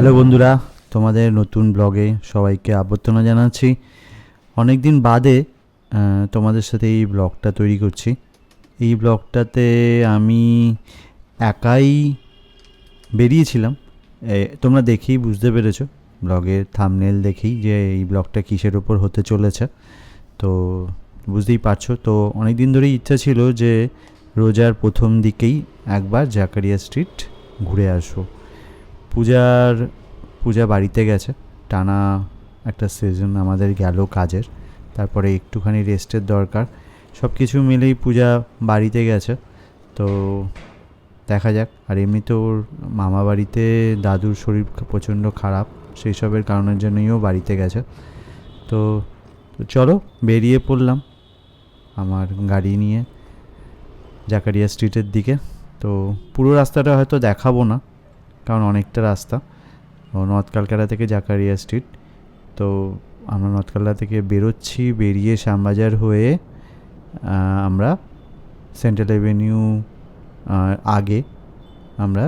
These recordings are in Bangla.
হ্যালো বন্ধুরা, তোমাদের নতুন ব্লগে সবাইকে অভ্যর্থনা জানাচ্ছি। অনেক দিন বাদে তোমাদের সাথে এই ব্লগটা তৈরি করছি। এই ব্লগটাতে আমি একাই বেরিয়েছিলাম। তোমরা দেখেই বুঝতে পেরেছ ব্লগের থামনেল দেখেই যে এই ব্লগটা কিসের ওপর হতে চলেছে। তো বুঝতেই পারছ, তো অনেক দিন ধরেই ইচ্ছা ছিল যে রোজার প্রথম দিকেই একবার জাকারিয়া স্ট্রিট ঘুরে আসব। পূজার পূজা বাড়িতে গেছে। টানা একটা সিজন আমাদের গেল কাজের। তারপরে একটুখানি রেস্টের দরকার। সব কিছু মিলেই পূজা বাড়িতে গেছে। তো দেখা যাক। আর এমনিতে ওর মামা বাড়িতে দাদুর শরীর প্রচণ্ড খারাপ। সেই সবের কারণের জন্যইও বাড়িতে গেছে। তো চলো, বেরিয়ে পড়লাম আমার গাড়ি নিয়ে জাকারিয়া স্ট্রিটের দিকে। তো পুরো রাস্তাটা হয়তো দেখাবো না, কারণ অনেকটা রাস্তা। ও নর্থ ক্যালকাটা থেকে জাকারিয়া স্ট্রিট। তো আমরা নর্থ ক্যালকাটা থেকে বেরোচ্ছি, বেরিয়ে শ্যামবাজার হয়ে আমরা সেন্ট্রাল অ্যাভিনিউ আগে আমরা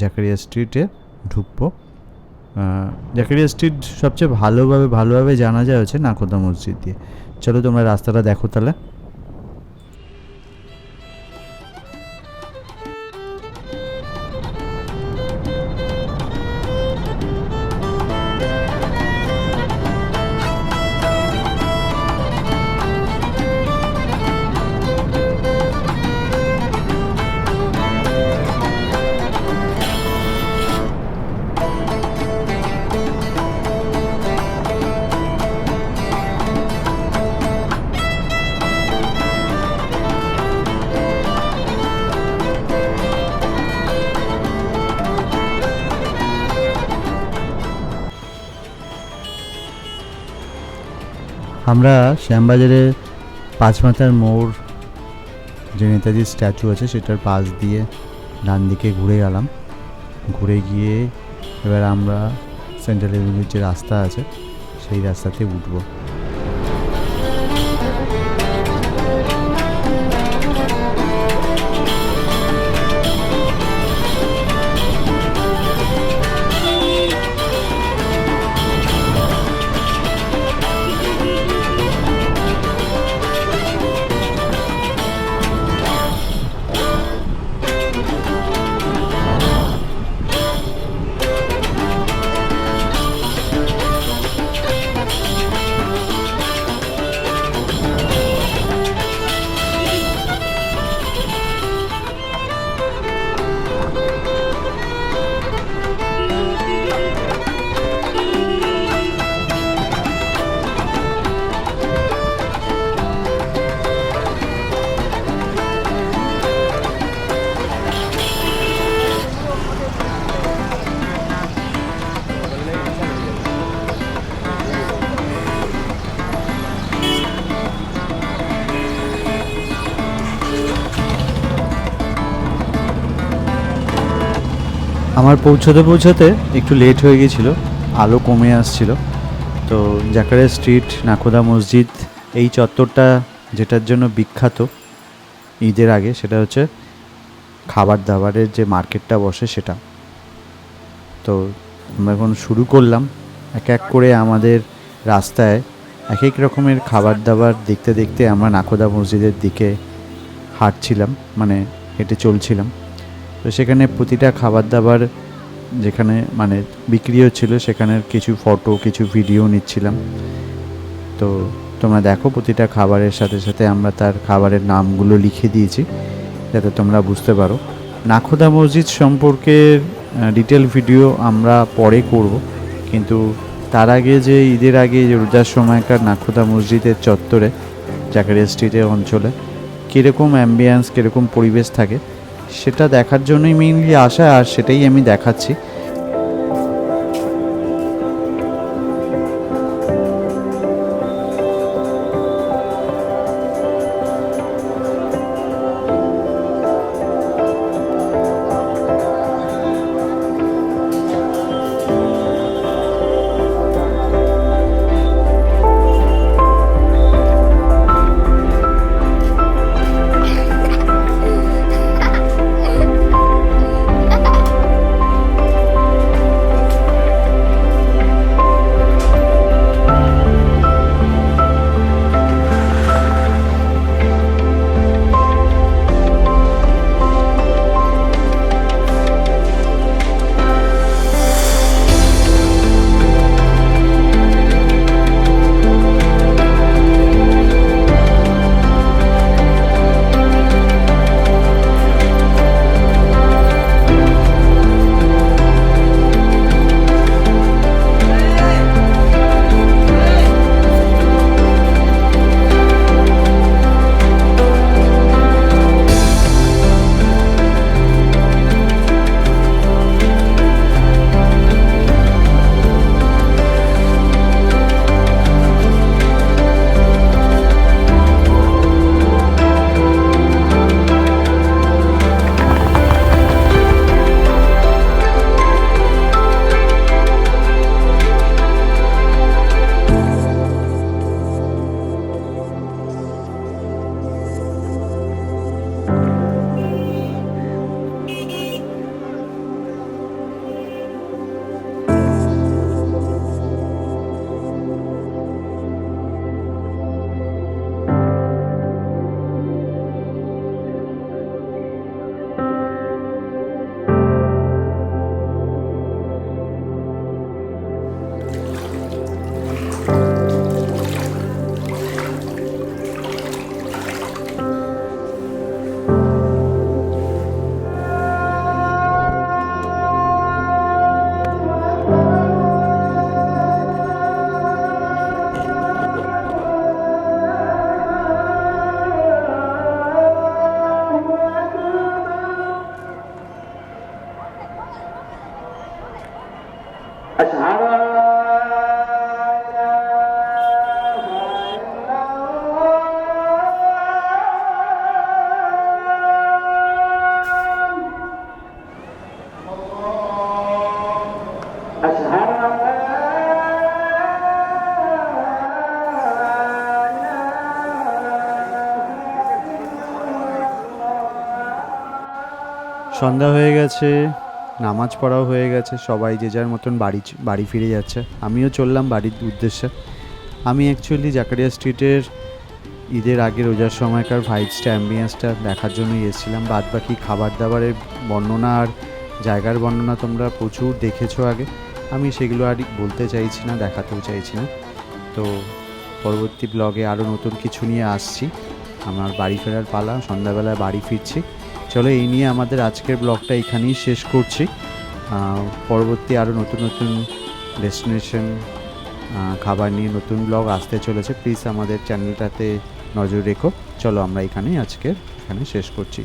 জাকারিয়া স্ট্রিটে ঢুকবো। জাকারিয়া স্ট্রিট সবচেয়ে ভালোভাবে ভালোভাবে জানা যায় হচ্ছে নাকোদা মসজিদ দিয়ে। চলো তোমরা রাস্তাটা দেখো তাহলে। আমরা শ্যামবাজারে পাঁচমাথার মোড় যে নেতাজির স্ট্যাচু আছে, সেটার পাশ দিয়ে ডান দিকে ঘুরে গেলাম। ঘুরে গিয়ে এবার আমরা সেন্ট্রাল এভিনিউর যে রাস্তা আছে, সেই রাস্তাতে উঠবো। আমার পৌঁছতে পৌঁছতে একটু লেট হয়ে গেছিল আলো কমে আসছিল। তো জাকারিয়া স্ট্রিট নাকোদা মসজিদ, এই চত্বরটা যেটার জন্য বিখ্যাত ঈদের আগে, সেটা হচ্ছে খাবার দাবারের যে মার্কেটটা বসে সেটা। তো আমরা এখন শুরু করলাম, এক এক করে আমাদের রাস্তায় এক এক রকমের খাবার দাবার দেখতে দেখতে আমরা নাকোদা মসজিদের দিকে হাঁটছিলাম মানে হেঁটে চলছিলাম। তো সেখানে প্রতিটা খাবার দাবার যেখানে মানে বিক্রি হচ্ছিল সেখানের কিছু ফটো কিছু ভিডিও নিচ্ছিলাম। তো তোমরা দেখো প্রতিটা খাবারের সাথে সাথে আমরা তার খাবারের নামগুলো লিখে দিয়েছি, যাতে তোমরা বুঝতে পারো। নাখোদা মসজিদ সম্পর্কে ডিটেল ভিডিও আমরা পরে করব, কিন্তু তার আগে যে ঈদের আগে রোজার সময়কার নাখোদা মসজিদের চত্বরে, জাকারিয়া স্ট্রিটের অঞ্চলে, কীরকম অ্যাম্বিয়েন্স কীরকম পরিবেশ থাকে সেটা দেখার জন্যই মেইনলি আসা আর সেটাই আমি দেখাচ্ছি। সন্ধ্যা হয়ে গেছে, নামাজ পড়াও হয়ে গেছে, সবাই যে যার মতন বাড়ি বাড়ি ফিরে যাচ্ছে। আমিও চললাম বাড়ির উদ্দেশ্যে। আমি অ্যাকচুয়ালি জাকারিয়া স্ট্রিটের ঈদের আগে রোজার সময়কার ভাইবসটা অ্যাম্বিয়েন্সটা দেখার জন্যই এসেছিলাম। বাদ বাকি খাবার দাবারের বর্ণনা আর জায়গার বর্ণনা তোমরা প্রচুর দেখেছ আগে। আমি সেগুলো আর বলতে চাইছি না, দেখাতেও চাইছি না। তো পরবর্তী ব্লগে আরও নতুন কিছু নিয়ে আসছি। আমার বাড়ি ফেরার পালা, সন্ধ্যাবেলায় বাড়ি ফিরছি। চলো, এই নিয়ে আমাদের আজকের ব্লগটা এখানেই শেষ করছি। পরবর্তী আরও নতুন নতুন ডেস্টিনেশন খাবার নিয়ে নতুন ব্লগ আসতে চলেছে। প্লিজ আমাদের চ্যানেলটাতে নজর রেখো। চলো, আমরা এখানেই আজকের, এখানে শেষ করছি।